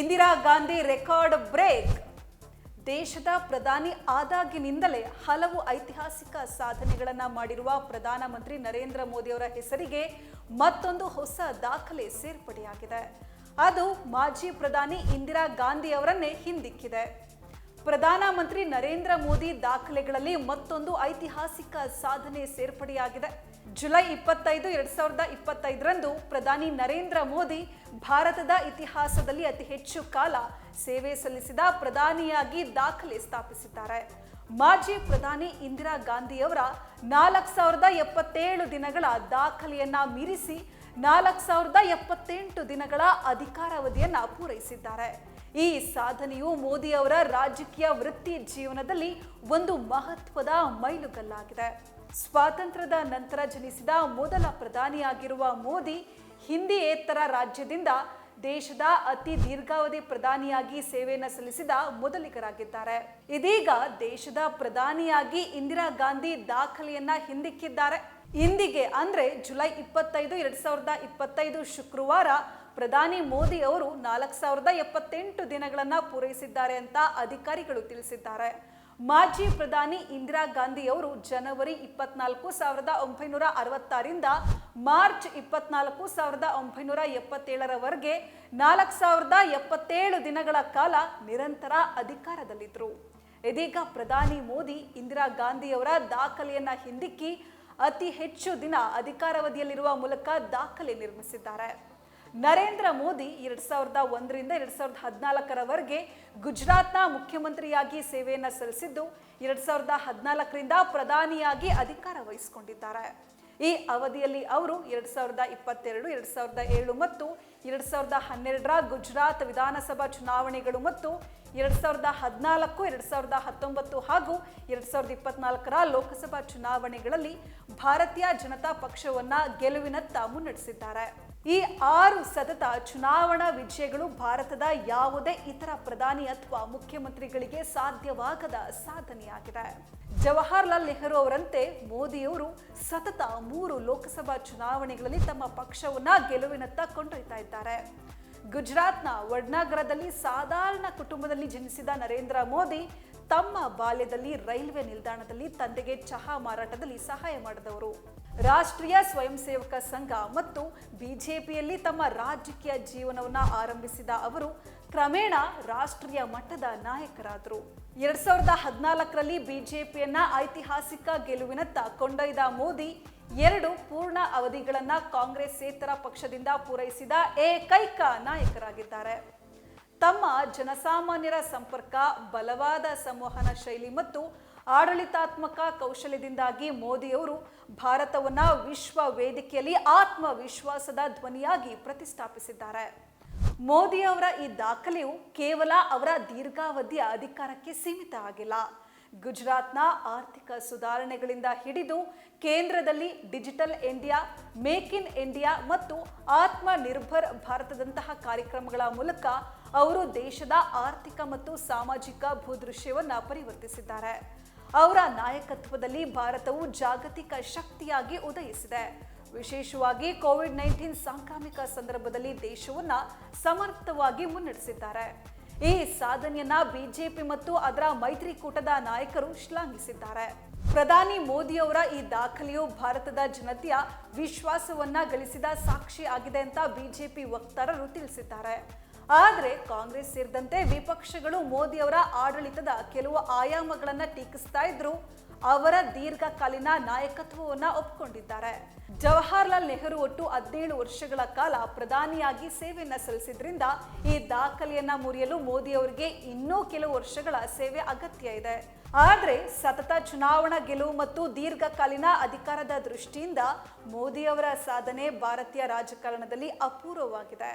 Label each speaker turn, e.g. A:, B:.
A: Indira Gandhi record break. ದೇಶದ ಪ್ರಧಾನಿ ಆದಾಗಿನಿಂದಲೇ ಹಲವು ಐತಿಹಾಸಿಕ ಸಾಧನೆಗಳನ್ನು ಮಾಡಿರುವ ಪ್ರಧಾನಮಂತ್ರಿ ನರೇಂದ್ರ ಮೋದಿಯವರ ಹೆಸರಿಗೆ ಮತ್ತೊಂದು ಹೊಸ ದಾಖಲೆ ಸೇರ್ಪಡೆಯಾಗಿದೆ. ಅದು ಮಾಜಿ ಪ್ರಧಾನಿ ಇಂದಿರಾ ಗಾಂಧಿ ಅವರನ್ನೇ ಹಿಂದಿಕ್ಕಿದೆ. ಪ್ರಧಾನಮಂತ್ರಿ ನರೇಂದ್ರ ಮೋದಿ ದಾಖಲೆಗಳಲ್ಲಿ ಮತ್ತೊಂದು ಐತಿಹಾಸಿಕ ಸಾಧನೆ ಸೇರ್ಪಡೆಯಾಗಿದೆ. ಜುಲೈ ಇಪ್ಪತ್ತೈದು, ಎರಡ್ ಸಾವಿರದ ಇಪ್ಪತ್ತೈದರಂದು ಪ್ರಧಾನಿ ನರೇಂದ್ರ ಮೋದಿ ಭಾರತದ ಇತಿಹಾಸದಲ್ಲಿ ಅತಿ ಹೆಚ್ಚು ಕಾಲ ಸೇವೆ ಸಲ್ಲಿಸಿದ ಪ್ರಧಾನಿಯಾಗಿ ದಾಖಲೆ ಸ್ಥಾಪಿಸಿದ್ದಾರೆ. ಮಾಜಿ ಪ್ರಧಾನಿ ಇಂದಿರಾ ಗಾಂಧಿಯವರ ನಾಲ್ಕು ಸಾವಿರದ ಎಪ್ಪತ್ತೇಳು ದಿನಗಳ ದಾಖಲೆಯನ್ನ ಮೀರಿಸಿ ನಾಲ್ಕು ಸಾವಿರದ ಎಪ್ಪತ್ತೆಂಟು ದಿನಗಳ ಅಧಿಕಾರಾವಧಿಯನ್ನು ಪೂರೈಸಿದ್ದಾರೆ. ಈ ಸಾಧನೆಯು ಮೋದಿ ಅವರ ರಾಜಕೀಯ ವೃತ್ತಿ ಜೀವನದಲ್ಲಿ ಒಂದು ಮಹತ್ವದ ಮೈಲುಗಲ್ಲಾಗಿದೆ. ಸ್ವಾತಂತ್ರ್ಯದ ನಂತರ ಜನಿಸಿದ ಮೊದಲ ಪ್ರಧಾನಿಯಾಗಿರುವ ಮೋದಿ ಹಿಂದಿಯೇತರ ರಾಜ್ಯದಿಂದ ದೇಶದ ಅತಿ ದೀರ್ಘಾವಧಿ ಪ್ರಧಾನಿಯಾಗಿ ಸೇವೆಯನ್ನು ಸಲ್ಲಿಸಿದ ಮೊದಲಿಗರಾಗಿದ್ದಾರೆ. ಇದೀಗ ದೇಶದ ಪ್ರಧಾನಿಯಾಗಿ ಇಂದಿರಾ ಗಾಂಧಿ ದಾಖಲೆಯನ್ನ ಹಿಂದಿಕ್ಕಿದ್ದಾರೆ. ಇಂದಿಗೆ, ಅಂದ್ರೆ ಜುಲೈ ಇಪ್ಪತ್ತೈದು, ಎರಡ್ ಸಾವಿರದ ಇಪ್ಪತ್ತೈದು ಶುಕ್ರವಾರ ಪ್ರಧಾನಿ ಮೋದಿ ಅವರು ನಾಲ್ಕು ಸಾವಿರದ ಎಪ್ಪತ್ತೆಂಟು ದಿನಗಳನ್ನು ಪೂರೈಸಿದ್ದಾರೆ ಅಂತ ಅಧಿಕಾರಿಗಳು ತಿಳಿಸಿದ್ದಾರೆ. ಮಾಜಿ ಪ್ರಧಾನಿ ಇಂದಿರಾ ಗಾಂಧಿ ಅವರು ಜನವರಿ ಇಪ್ಪತ್ನಾಲ್ಕು ಸಾವಿರದ ಒಂಬೈನೂರ ಅರವತ್ತಾರಿಂದ ಮಾರ್ಚ್ ಇಪ್ಪತ್ನಾಲ್ಕು ಸಾವಿರದ ಒಂಬೈನೂರ ಎಪ್ಪತ್ತೇಳರವರೆಗೆ ನಾಲ್ಕು ಸಾವಿರದ ಎಪ್ಪತ್ತೇಳು ದಿನಗಳ ಕಾಲ ನಿರಂತರ ಅಧಿಕಾರದಲ್ಲಿದ್ದರು. ಇದೀಗ ಪ್ರಧಾನಿ ಮೋದಿ ಇಂದಿರಾ ಗಾಂಧಿಯವರ ದಾಖಲೆಯನ್ನು ಹಿಂದಿಕ್ಕಿ ಅತಿ ಹೆಚ್ಚು ದಿನ ಅಧಿಕಾರಾವಧಿಯಲ್ಲಿರುವ ಮೂಲಕ ದಾಖಲೆ ನಿರ್ಮಿಸಿದ್ದಾರೆ. ನರೇಂದ್ರ ಮೋದಿ ಎರಡ್ ಸಾವಿರದ ಒಂದರಿಂದ ಎರಡ್ ಸಾವಿರದ ಹದಿನಾಲ್ಕರವರೆಗೆ ಗುಜರಾತ್ನ ಮುಖ್ಯಮಂತ್ರಿಯಾಗಿ ಸೇವೆಯನ್ನು ಸಲ್ಲಿಸಿದ್ದು, ಎರಡ್ ಸಾವಿರದ ಹದಿನಾಲ್ಕರಿಂದ ಪ್ರಧಾನಿಯಾಗಿ ಅಧಿಕಾರ ವಹಿಸಿಕೊಂಡಿದ್ದಾರೆ. ಈ ಅವಧಿಯಲ್ಲಿ ಅವರು ಎರಡು ಸಾವಿರದ ಇಪ್ಪತ್ತೆರಡು, ಎರಡು ಸಾವಿರದ ಏಳು ಮತ್ತು ಎರಡು ಸಾವಿರದ ಹನ್ನೆರಡರ ಗುಜರಾತ್ ವಿಧಾನಸಭಾ ಚುನಾವಣೆಗಳು ಮತ್ತು ಎರಡು ಸಾವಿರದ ಹದಿನಾಲ್ಕು, ಎರಡು ಸಾವಿರದ ಹತ್ತೊಂಬತ್ತು ಹಾಗೂ ಎರಡು ಸಾವಿರದ ಇಪ್ಪತ್ನಾಲ್ಕರ ಲೋಕಸಭಾ ಚುನಾವಣೆಗಳಲ್ಲಿ ಭಾರತೀಯ ಜನತಾ ಪಕ್ಷವನ್ನು ಗೆಲುವಿನತ್ತ ಮುನ್ನಡೆಸಿದ್ದಾರೆ ಈ ಆರು ಸತತ ಚುನಾವಣಾ ವಿಜಯಗಳು ಭಾರತದ ಯಾವುದೇ ಇತರ ಪ್ರಧಾನಿ ಅಥವಾ ಮುಖ್ಯಮಂತ್ರಿಗಳಿಗೆ ಸಾಧ್ಯವಾಗದ ಸಾಧನೆಯಾಗಿದೆ. ಜವಾಹರ್ಲಾಲ್ ನೆಹರು ಅವರಂತೆ ಮೋದಿಯವರು ಸತತ ಮೂರು ಲೋಕಸಭಾ ಚುನಾವಣೆಗಳಲ್ಲಿ ತಮ್ಮ ಪಕ್ಷವನ್ನ ಗೆಲುವಿನತ್ತ ಕೊಂಡೊಯ್ತಾ ಇದ್ದಾರೆ. ಗುಜರಾತ್ನ ವಡ್ನಾಗರದಲ್ಲಿ ಸಾಧಾರಣ ಕುಟುಂಬದಲ್ಲಿ ಜನಿಸಿದ ನರೇಂದ್ರ ಮೋದಿ ತಮ್ಮ ಬಾಲ್ಯದಲ್ಲಿ ರೈಲ್ವೆ ನಿಲ್ದಾಣದಲ್ಲಿ ತಂದೆಗೆ ಚಹಾ ಮಾರಾಟದಲ್ಲಿ ಸಹಾಯ ಮಾಡಿದವರು. ರಾಷ್ಟ್ರೀಯ ಸ್ವಯಂ ಸೇವಕ ಸಂಘ ಮತ್ತು ಬಿಜೆಪಿಯಲ್ಲಿ ತಮ್ಮ ರಾಜಕೀಯ ಜೀವನವನ್ನ ಆರಂಭಿಸಿದ ಅವರು ಕ್ರಮೇಣ ರಾಷ್ಟ್ರೀಯ ಮಟ್ಟದ ನಾಯಕರಾದರು. ಎರಡ್ ಸಾವಿರದ ಹದಿನಾಲ್ಕರಲ್ಲಿ ಬಿಜೆಪಿಯನ್ನ ಐತಿಹಾಸಿಕ ಗೆಲುವಿನತ್ತ ಕೊಂಡೊಯ್ದ ಮೋದಿ ಎರಡು ಪೂರ್ಣ ಅವಧಿಗಳನ್ನ ಕಾಂಗ್ರೆಸ್ಸೇತರ ಪಕ್ಷದಿಂದ ಪೂರೈಸಿದ ಏಕೈಕ ನಾಯಕರಾಗಿದ್ದಾರೆ. ತಮ್ಮ ಜನಸಾಮಾನ್ಯರ ಸಂಪರ್ಕ, ಬಲವಾದ ಸಂವಹನ ಶೈಲಿ ಮತ್ತು ಆಡಳಿತಾತ್ಮಕ ಕೌಶಲ್ಯದಿಂದಾಗಿ ಮೋದಿಯವರು ಭಾರತವನ್ನು ವಿಶ್ವ ವೇದಿಕೆಯಲ್ಲಿ ಆತ್ಮವಿಶ್ವಾಸದ ಧ್ವನಿಯಾಗಿ ಪ್ರತಿಷ್ಠಾಪಿಸಿದ್ದಾರೆ. ಮೋದಿಯವರ ಈ ದಾಖಲೆಯು ಕೇವಲ ಅವರ ದೀರ್ಘಾವಧಿಯ ಅಧಿಕಾರಕ್ಕೆ ಸೀಮಿತ ಆಗಿಲ್ಲ. ಗುಜರಾತ್ನ ಆರ್ಥಿಕ ಸುಧಾರಣೆಗಳಿಂದ ಹಿಡಿದು ಕೇಂದ್ರದಲ್ಲಿ digital India, make in India ಮತ್ತು ಆತ್ಮ ನಿರ್ಭರ್ ಭಾರತದಂತಹ ಕಾರ್ಯಕ್ರಮಗಳ ಮೂಲಕ ಅವರು ದೇಶದ ಆರ್ಥಿಕ ಮತ್ತು ಸಾಮಾಜಿಕ ಭೂದೃಶ್ಯವನ್ನು ಪರಿವರ್ತಿಸಿದ್ದಾರೆ. ಅವರ ನಾಯಕತ್ವದಲ್ಲಿ ಭಾರತವು ಜಾಗತಿಕ ಶಕ್ತಿಯಾಗಿ ಉದಯಿಸಿದೆ. ವಿಶೇಷವಾಗಿ ಕೋವಿಡ್ ನೈನ್ಟೀನ್ ಸಾಂಕ್ರಾಮಿಕ ಸಂದರ್ಭದಲ್ಲಿ ದೇಶವನ್ನು ಸಮರ್ಥವಾಗಿ ಮುನ್ನಡೆಸಿದ್ದಾರೆ. ಈ ಸಾಧನೆಯನ್ನ ಬಿಜೆಪಿ ಮತ್ತು ಅದರ ಮೈತ್ರಿಕೂಟದ ನಾಯಕರು ಶ್ಲಾಘಿಸಿದ್ದಾರೆ. ಪ್ರಧಾನಿ ಮೋದಿಯವರ ಈ ದಾಖಲೆಯು ಭಾರತದ ಜನತೆಯ ವಿಶ್ವಾಸವನ್ನ ಗಳಿಸಿದ ಸಾಕ್ಷಿ ಆಗಿದೆ ಅಂತ ಬಿಜೆಪಿ ವಕ್ತಾರರು ತಿಳಿಸಿದ್ದಾರೆ. ಆದರೆ ಕಾಂಗ್ರೆಸ್ ಸೇರಿದಂತೆ ವಿಪಕ್ಷಗಳು ಮೋದಿ ಅವರ ಆಡಳಿತದ ಕೆಲವು ಆಯಾಮಗಳನ್ನು ಟೀಕಿಸ್ತಾ ಇದ್ರು. ಅವರ ದೀರ್ಘಕಾಲೀನ ನಾಯಕತ್ವವನ್ನು ಒಪ್ಪಿಕೊಂಡಿದ್ದಾರೆ ಜವಾಹರ್ಲಾಲ್ ನೆಹರು ಒಟ್ಟು ಹದಿನೇಳು ವರ್ಷಗಳ ಕಾಲ ಪ್ರಧಾನಿಯಾಗಿ ಸೇವೆಯನ್ನು ಸಲ್ಲಿಸಿದ್ರಿಂದ ಈ ದಾಖಲೆಯನ್ನ ಮುರಿಯಲು ಮೋದಿ ಅವರಿಗೆ ಇನ್ನೂ ಕೆಲವು ವರ್ಷಗಳ ಸೇವೆ ಅಗತ್ಯ ಇದೆ. ಆದರೆ ಸತತ ಚುನಾವಣಾ ಗೆಲುವು ಮತ್ತು ದೀರ್ಘಕಾಲೀನ ಅಧಿಕಾರದ ದೃಷ್ಟಿಯಿಂದ ಮೋದಿಯವರ ಸಾಧನೆ ಭಾರತೀಯ ರಾಜಕಾರಣದಲ್ಲಿ ಅಪೂರ್ವವಾಗಿದೆ.